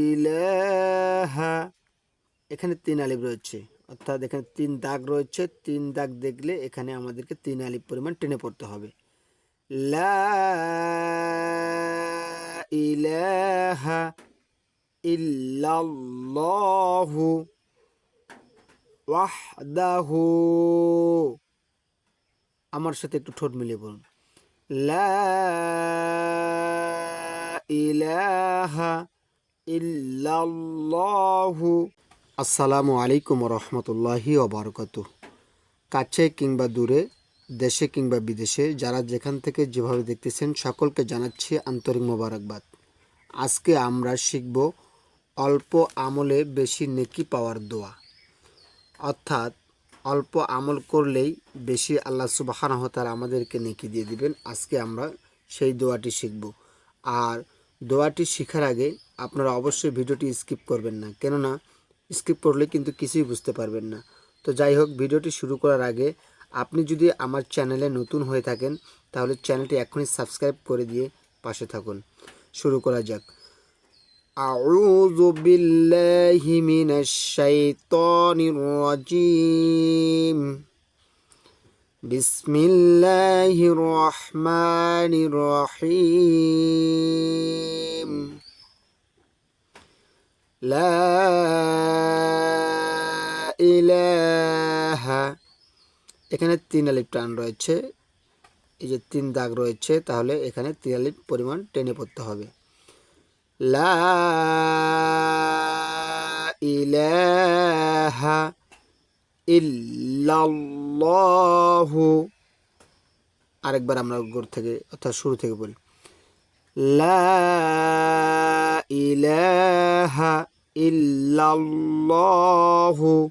ইলাহা। এখানে তিন আলিফ রয়েছে, অর্থাৎ এখানে তিন দাগ রয়েছে। তিন দাগ দেখলে এখানে আমাদেরকে তিন আলিফ পরিমাণ টেনে পড়তে হবে। লা আমার সাথে একটু ঠোঁট মিলিয়ে বলুন। লা ইলাহা ইল্লাল্লাহু। আসসালামু আলাইকুম রহমতুল্লাহি ওবরকত কাছে কিংবা দূরে, দেশে কিংবা বিদেশে, যারা যেখান থেকে যেভাবে দেখতেছেন, সকলকে জানাচ্ছি আন্তরিক মোবারকবাদ। আজকে আমরা শিখব অল্প আমলে বেশি নেকি পাওয়ার দোয়া। অর্থাৎ অল্প আমল করলেই বেশি আল্লাহ সুবাহানহ তাআলা আমাদেরকে নেকি দিয়ে দিবেন। আজকে আমরা সেই দোয়াটি শিখব। আর দোয়াটি শেখার আগে আপনারা অবশ্যই ভিডিওটি স্কিপ করবেন না, কেননা স্কিপ করলে কিন্তু কিছুই বুঝতে পারবেন না। তো যাই হোক, ভিডিওটি শুরু করার আগে আপনি যদি আমার চ্যানেলে নতুন হয়ে থাকেন, তাহলে চ্যানেলটি এখনই সাবস্ক্রাইব করে দিয়ে পাশে থাকুন। শুরু করা যাক। أعوذ بالله من الشيطان الرجيم بسم الله الرحمن الرحيم لا إله এখানে তিন আলিফ টান রয়েছে এই যে তিন দাগ রয়েছে তাহলে এখানে তিন আলিফ পরিমাণ টেনে পড়তে হবে লা ইলাহা ইল্লাল্লাহু। আরেকবার আমরা গোর থেকে, অর্থাৎ শুরু থেকে বলি। লা ইলাহা ইল্লাল্লাহু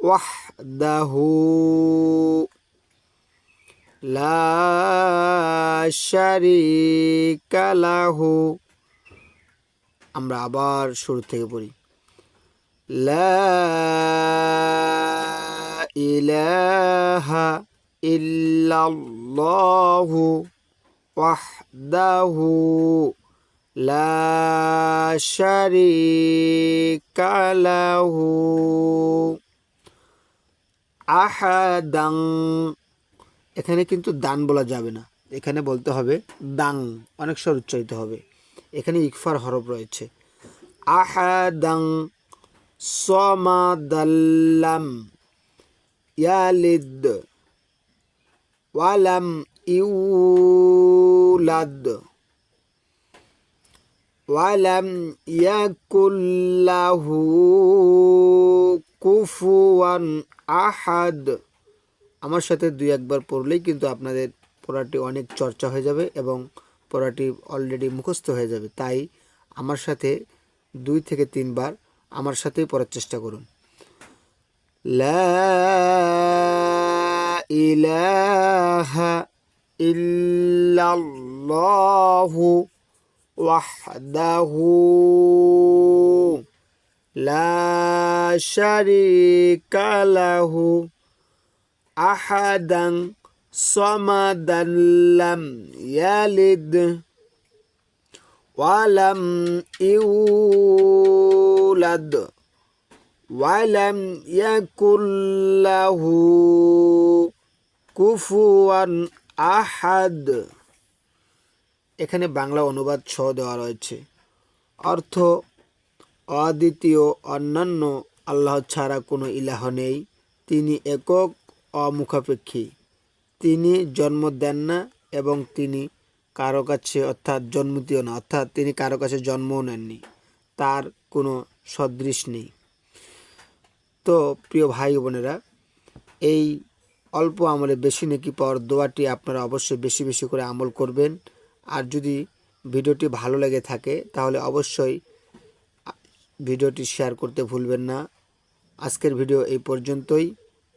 ওয়াহদাহু। লা শারীকা লাহু। আমরা আবার শুরু থেকে পড়ি। লা ইলাহা লা শারীকা লাহু আহাদাং এখানে কিন্তু দান বলা যাবে না। এখানে বলতে হবে দাং, অনেক স্বর উচ্চারিত হবে। এখানে ইকফার হরফ রয়েছে। আহাদাং সমাদাল্লাম ইয়ালিদ ওয়ালাম ইউলাদ ওয়ালাম ইয়াকুল্লাহু কুফুয়ান আহাদ। আমার সাথে দুই একবার পড়লেই কিন্তু আপনাদের পড়াটি অনেক চর্চা হয়ে যাবে এবং পড়াটি অলরেডি মুখস্থ হয়ে যাবে। তাই আমার সাথে দুই থেকে তিনবার আমার সাথেই পড়ার চেষ্টা করুন। ইলাহা ইল্লাল্লাহু আহাদান صمدا لم يلد ولم يولد ولم يكن له কুফুয়ান আহাদ এখানে বাংলা অনুবাদ ছ দেওয়া রয়েছে অর্থ অদ্বিতীয় অন্যান্য আল্লাহ ছাড়া কোনো ইলাহ নেই তিনি একক অমুখাপেক্ষী তিনি জন্ম দেন না এবং তিনি কারও কাছে অর্থাৎ জন্মতিও না, অর্থাৎ তিনি কারও কাছে জন্মও নেননি। তার কোনো সদৃশ নেই। তো প্রিয় ভাই বোনেরা, এই অল্প আমলে বেশি নাকি পাওয়ার দোয়াটি আপনারা অবশ্যই বেশি বেশি করে আমল করবেন। আর যদি ভিডিওটি ভালো লেগে থাকে, তাহলে অবশ্যই ভিডিওটি শেয়ার করতে ভুলবেন না। আজকের ভিডিও এই পর্যন্তই।